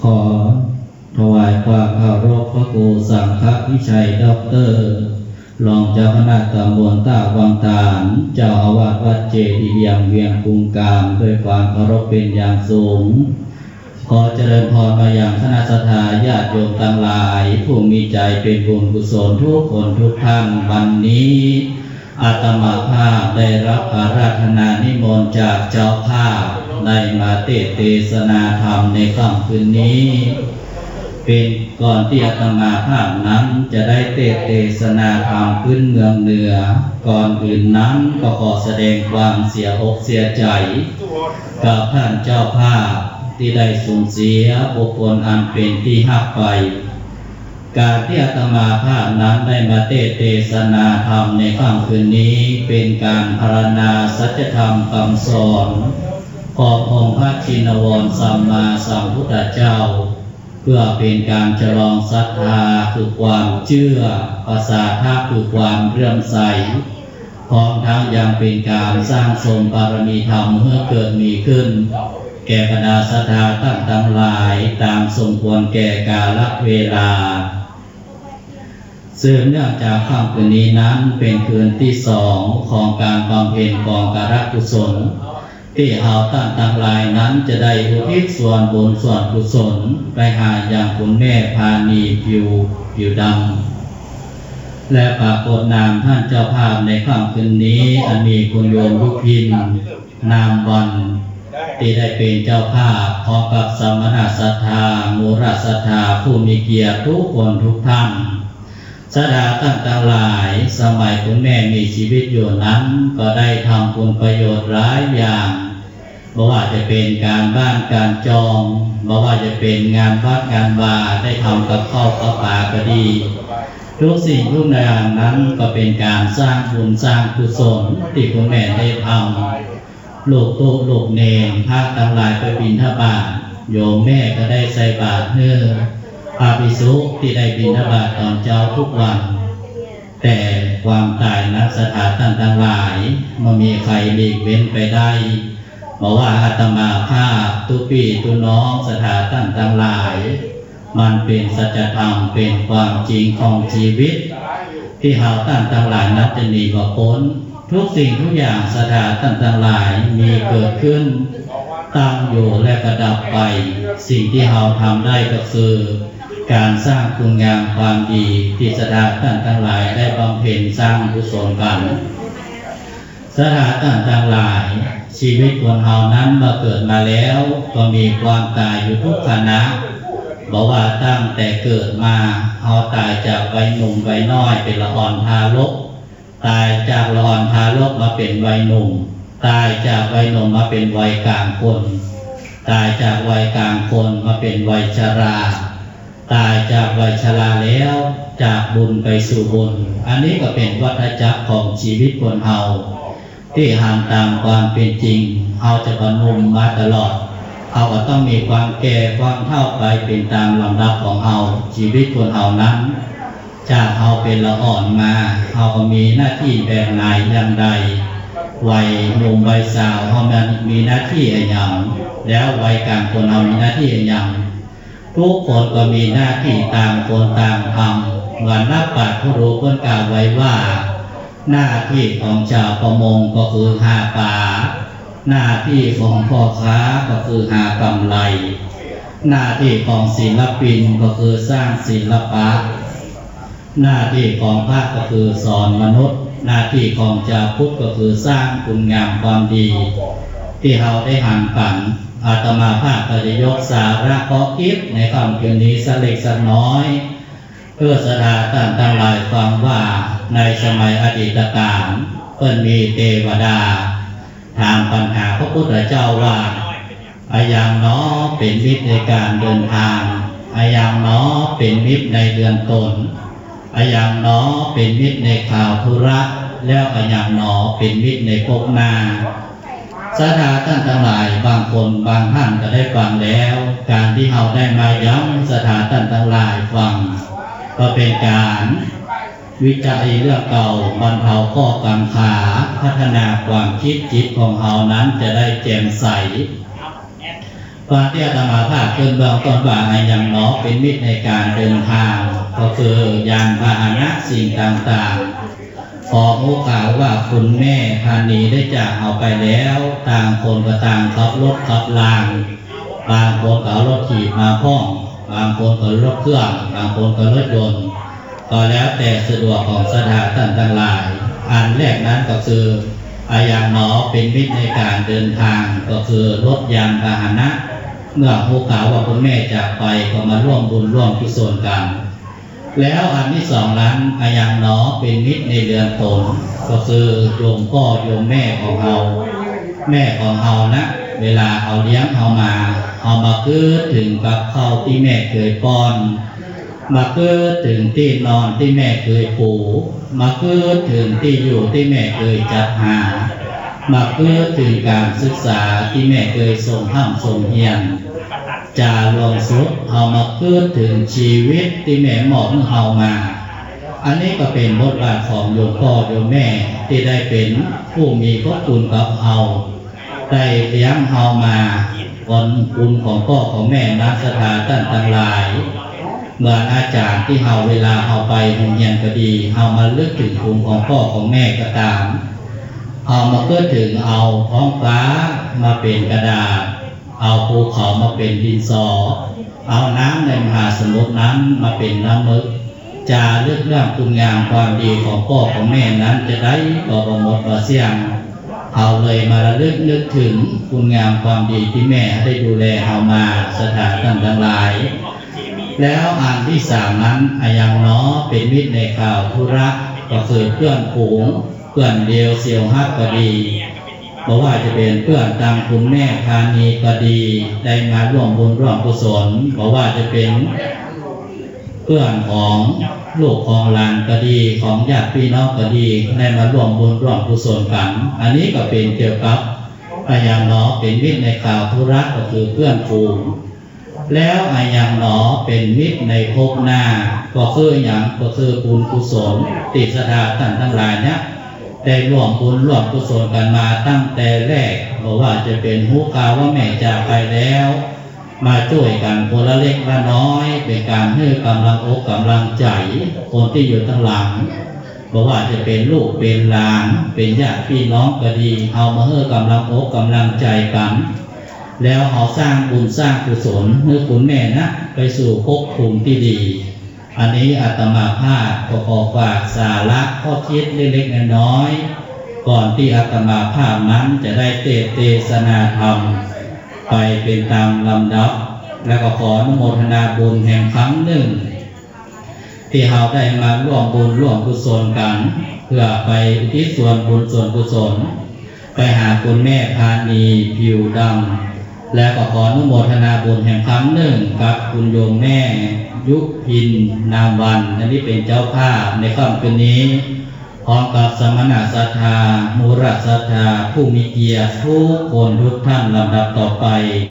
ขอถวายความเคารพพระครูสังฆวิชัยด็อกเตอร์รองเจ้าคณะตำบลตาวังตาลเจ้าอาวาสวัดเจดีย์เวียงเวียงกรุงกามด้วยความเคารพเป็นอย่างสูง ขอเจริญพรมาอย่างคณะสัตยาญาติโยมทั้งหลาย ผู้มีใจเป็นบุญกุศลทุกคนทุกท่านวันนี้อาตมาภาพได้รับอาราธนานิมนต์จากเจ้าภาพ ได้มาเทศเทศนาธรรมในค่ำคืนนี้ เป็นก่อนที่อาตมาภาพนั้นจะได้เทศเทศนาธรรมขึ้นเมืองเหนือ ก่อนอื่นนั้นก็ขอแสดงความเสียอกเสียใจ กับท่านเจ้าภาพที่ได้สูญเสียบุคคลอันเป็นที่หักไป การที่อาตมาภาพนั้นได้มาเทศเทศนาธรรมในค่ำคืนนี้เป็นการพารณาสัจธรรมคำสอน ององค์พระชินวรสัมมาสัมพุทธเจ้า เพื่อเป็นการฉลองศรัทธาคือความเชื่อภาษาท่าคือความเรื่อมใสพร้อมทั้งยังเป็นการสร้างสมบารมีธรรมเมื่อเกิดมีขึ้น แก่บรรดาศรัทธาตั้งทั้งหลายตามสมควรแก่กาลเวลาซึ่งเนื่องจากค่ำคืนนี้นั้นเป็นคืนที่สองของการบำเพ็ญกองการกุศล ที่เฮาตั้งทั้งหลายนั้นจะได้อุทิศส่วนบุญส่วนกุศลไปหาอย่างคุณแม่พานีผิวผิวดำและปรากฏนามท่านเจ้าภาพในค่ำคืนนี้อันมีคุณโยมยุพิน นามวันที่ได้เป็นเจ้าภาพพร้อมกับสมณศรัทธามูรศรัทธาผู้มีเกียรติทุกคนทุกท่านสดาตั้งต่างหลายสมัยคุณแม่มีชีวิตอยู่นั้น ก็ได้ทำคุณประโยชน์หลายอย่าง บ่ว่าจะเป็นการบ้านการจองบ่ว่าจะเป็นงานวัดงานวาได้ทำกับข้าวกับปลาก็ดี ทุกสิ่งทุกอย่างนั้นก็เป็นการสร้างบุญสร้างกุศลที่คุณแม่ได้ทำลูกตุลูกเนมพระทั้งหลายไปบินทบาทโยมแม่ก็ได้ใส่บาตรเนื้อพระภิกษุที่ได้บินทบาทตอนเช้าทุกวันแต่ความตายนักสถานท่านทั้งหลายมันมีใครหลีกเว้นไปได้ บอกว่าอาตมาภาพตุปีตุน้องสถานท่านทั้งหลาย มันเป็นสัจธรรมเป็นความจริงของชีวิต ที่เราตั้งทั้งหลายนับจะหนีบ่พ้น ทุกสิ่งทุกอย่างสถาตั้งทั้งหลายมีเกิดขึ้น ตั้งอยู่และกระดับไป สิ่งที่เราทำได้ก็คือการสร้างคุณงามความดีที่สถาตั้งทั้งหลายได้บำเพ็ญสร้างกุศลกัน สถานตั้งทั้งหลาย ชีวิตคนเรานั้นมาเกิดมาแล้ว ก็มีความตายอยู่ทุกขณะบอกว่าตั้งแต่เกิดมาเราตายจากวัยหนุ่มวัยน้อยเป็นละอ่อนทารก ตายจากละอ่อนทารกมาเป็นวัยหนุ่ม ตายจากวัยหนุ่มมาเป็นวัยกลางคน ตายจากวัยกลางคนมาเป็นวัยชรา ตายจากวัยชราแล้วจากบุญไปสู่บุญ อันนี้ก็เป็นวัฏจักรของชีวิตคนเฮา ที่ห่างตามความเป็นจริงเฮาจะบรรลุมาตลอดเขาก็ต้องมีความแก่ความเท่าไปเป็นตามลำดับของเราชีวิตคนเรานั้นจากเราเป็นละอ่อนมาเราก็มีหน้าที่แบบไหนอย่างใดวัยหนุ่มวัยสาวเรามันมีหน้าที่อย่างแล้ววัยกลางคนเรามีหน้าที่อย่างทุกคนก็มีหน้าที่ตามคนตามทำเหมือนนักปาชญ์ผู้รู้คนกล่าวไว้ว่า หน้าที่ของชาวประมงก็คือหาปลา หน้าที่ของพ่อค้าก็คือหากำไร หน้าที่ของศิลปินก็คือสร้างศิลปะ หน้าที่ของพระก็คือสอนมนุษย์ หน้าที่ของชาวพุทธก็คือสร้างคุณงามความดี ที่เราได้หันฝันอาตมาภาพก็จะยกสาระข้อคิดในคำเพียงนี้สักเล็กสักน้อย เพื่อสถานท่านทั้งหลายฟังว่า ในสมัยอดีตการเพิ่นมีเทวดา ทางปัญหาพระพุทธเจ้าว่าอายังน้อเป็นมิตรในการเดินทางอายังน้อเป็นมิตรในเดือนตนอายังน้อเป็นมิตรในข่าวธุระ แล้วอายังน้อเป็นมิตรในภพนาสถาท่านทั้งหลายบางคนบางท่านก็ได้ฟังแล้ว การที่เราได้มาย้ำสถานท่านทั้งหลายฟัง ก็เป็นการ วิจัยเรื่องเก่าบรรเทาข้อกังขา พัฒนาความคิดจิตของเรานั้นจะได้แจ่มใสตอนที่อาตมาภาพขึ้นเบื้องต้นว่าอายังเนาะเป็นมิตรในการเดินทาง ก็คือยานพาหนะสิ่งต่างๆ พอโอกาสว่าคุณแม่พานีได้จากเอาไปแล้ว ต่างคนก็ต่างขับรถขับลาง บางคนก็รถถีบมาพ้อง บางคนก็รถเครื่อง บางคนก็รถยนต์ ก็แล้วแต่สะดวกของสถานท่านทั้งหลาย อันแรกนั้นก็คืออายังหนอเป็นมิตรในการเดินทางก็คือรถยานพาหนะ เมื่อผู้ข่าวว่าคุณแม่จากไปก็มาร่วมบุญร่วมกุศลกัน แล้วอันที่สองนั้นอายังหนอเป็นมิตรในเรือนตนก็คือโยมพ่อโยมแม่ของเรา แม่ของเรานะเวลาเอาเลี้ยงเอามา เอามาเกิดถึงกับเข้าที่แม่เคยป้อน มาเกิดถึงที่นอนที่แม่เคยปูมาเกิดถึงที่อยู่ที่แม่เคยจัดหา มาเกิดถึงการศึกษาที่แม่เคยส่งห้ามส่งเฮียนจาลงสุดเอามาเกิดถึงชีวิตที่แม่หมอบเอามา อันนี้ก็เป็นบทบาทของโยมพ่อโยมแม่ที่ได้เป็นผู้มีพระคุณกับเอาได้เลี้ยงเฮามาคนคุณของพ่อของแม่นักสถานท่านทั้งหลาย เมื่ออาจารย์ที่เฮาเวลาเฮาไปโรงเรียนก็ดีเฮามาลือกถึงคุณของพ่อของแม่ก็ตามเฮามาเกิดถึงเอาท้องฟ้ามาเป็นกระดาษ เอาภูเขามาเป็นดินสอ เอาน้ำในมหาสมุทรนั้นมาเป็นน้ำมึกจาเลือกเรื่องคุณงามความดีของพ่อของแม่นั้นจะได้บ่บ่หมดบ่เสียงเอาเลยมาระลึกนึกถึงคุณงามความดีที่แม่ได้ดูแลเอามาสถานต่างทั้งหลาย แล้วอันที่สามนั้นอายังเนาะเป็นมิตรในข่าวธุระก็คือเพื่อนฝูงเพื่อนเดียวเสียวฮักก็ดีเพราะว่าจะเป็นเพื่อนตามคุณแม่พานีก็ดีได้มาร่วมบุญร่วมกุศลเพราะว่าจะเป็นเพื่อนของลูกของหลานก็ดีของญาติพี่น้องก็ดีได้มาร่วมบุญร่วมกุศลกันอันนี้ก็เป็นเกี่ยวกับอายังหนอเป็นมิตรในข่าวธุระก็คือเพื่อนฝูง แล้วอายังหนอเป็นมิตรในภพหน้า ก็คืออย่างก็คือบุญกุศลติดสถาท่านทั้งหลายเนี่ยได้ร่วมบุญร่วมกุศลกันมาตั้งแต่แรกบอกว่าจะเป็นหูกาวว่าแม่จากไปแล้ว มาช่วยกันคนละเล็กละน้อย เป็นการให้กำลังอกกำลังใจ คนที่อยู่ทั้งหลังบอกว่าจะเป็นลูกเป็นหลาน เป็นญาติพี่น้องก็ดี เอามาให้กำลังอกกำลังใจกัน แล้วเอาสร้างบุญสร้างกุศลให้คุณแม่นะ ไปสู่ภพภูมิที่ดี อันนี้อาตมาภาพก็ขอฝากสาระข้อคิดเล็กๆน้อยๆก่อนที่อาตมาภาพนั้นจะได้เทศเทศนาธรรม ไปเป็นตามลำดับ แล้วก็ขออนุโมทนาบุญแห่งครั้งหนึ่ง ที่เราได้มาร่วมบุญร่วมกุศลกัน เพื่อไปอุทิศส่วนบุญส่วนกุศล ไปหาคุณแม่พานีผิวดำ และก็ขออนุโมทนาบุญแห่งครั้งหนึ่งกับคุณโยมแม่ยุพินนามวันอันนี้เป็นเจ้าภาพในค่ำคืนนี้พร้อมกับสมณะศรัทธามุรศรัทธาผู้มีเกียรติทุกคนทุกท่านลำดับต่อไป